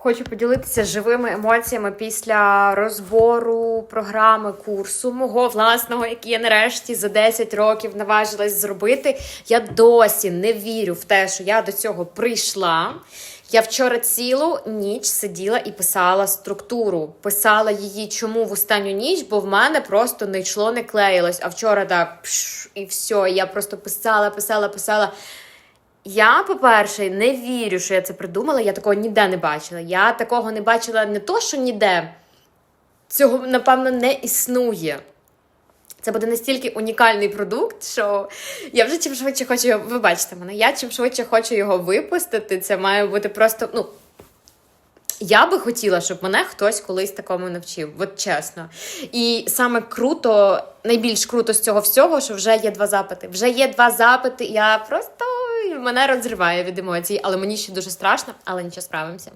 Хочу поділитися живими емоціями після розбору програми курсу мого власного, який я нарешті за 10 років наважилась зробити. Я досі не вірю в те, що я до цього прийшла. Я вчора цілу ніч сиділа і писала структуру. Писала її чому в останню ніч, бо в мене просто не йшло, не клеїлось. А вчора так пш, і все. Я просто писала, писала, писала. Я, по-перше, не вірю, що я це придумала. Я такого ніде не бачила. Я такого не бачила не то, що ніде. Цього, напевно, не існує. Це буде настільки унікальний продукт, що я вже чим швидше хочу його. Ви бачите мене, я чим швидше хочу його випустити. Це має бути просто. ну, я би хотіла, щоб мене хтось колись такому навчив, от чесно. І саме круто, найбільш круто з цього всього, що вже є два запити. Вже є два запити. Я просто мене розриває від емоцій, але мені ще дуже страшно, але нічого справимося.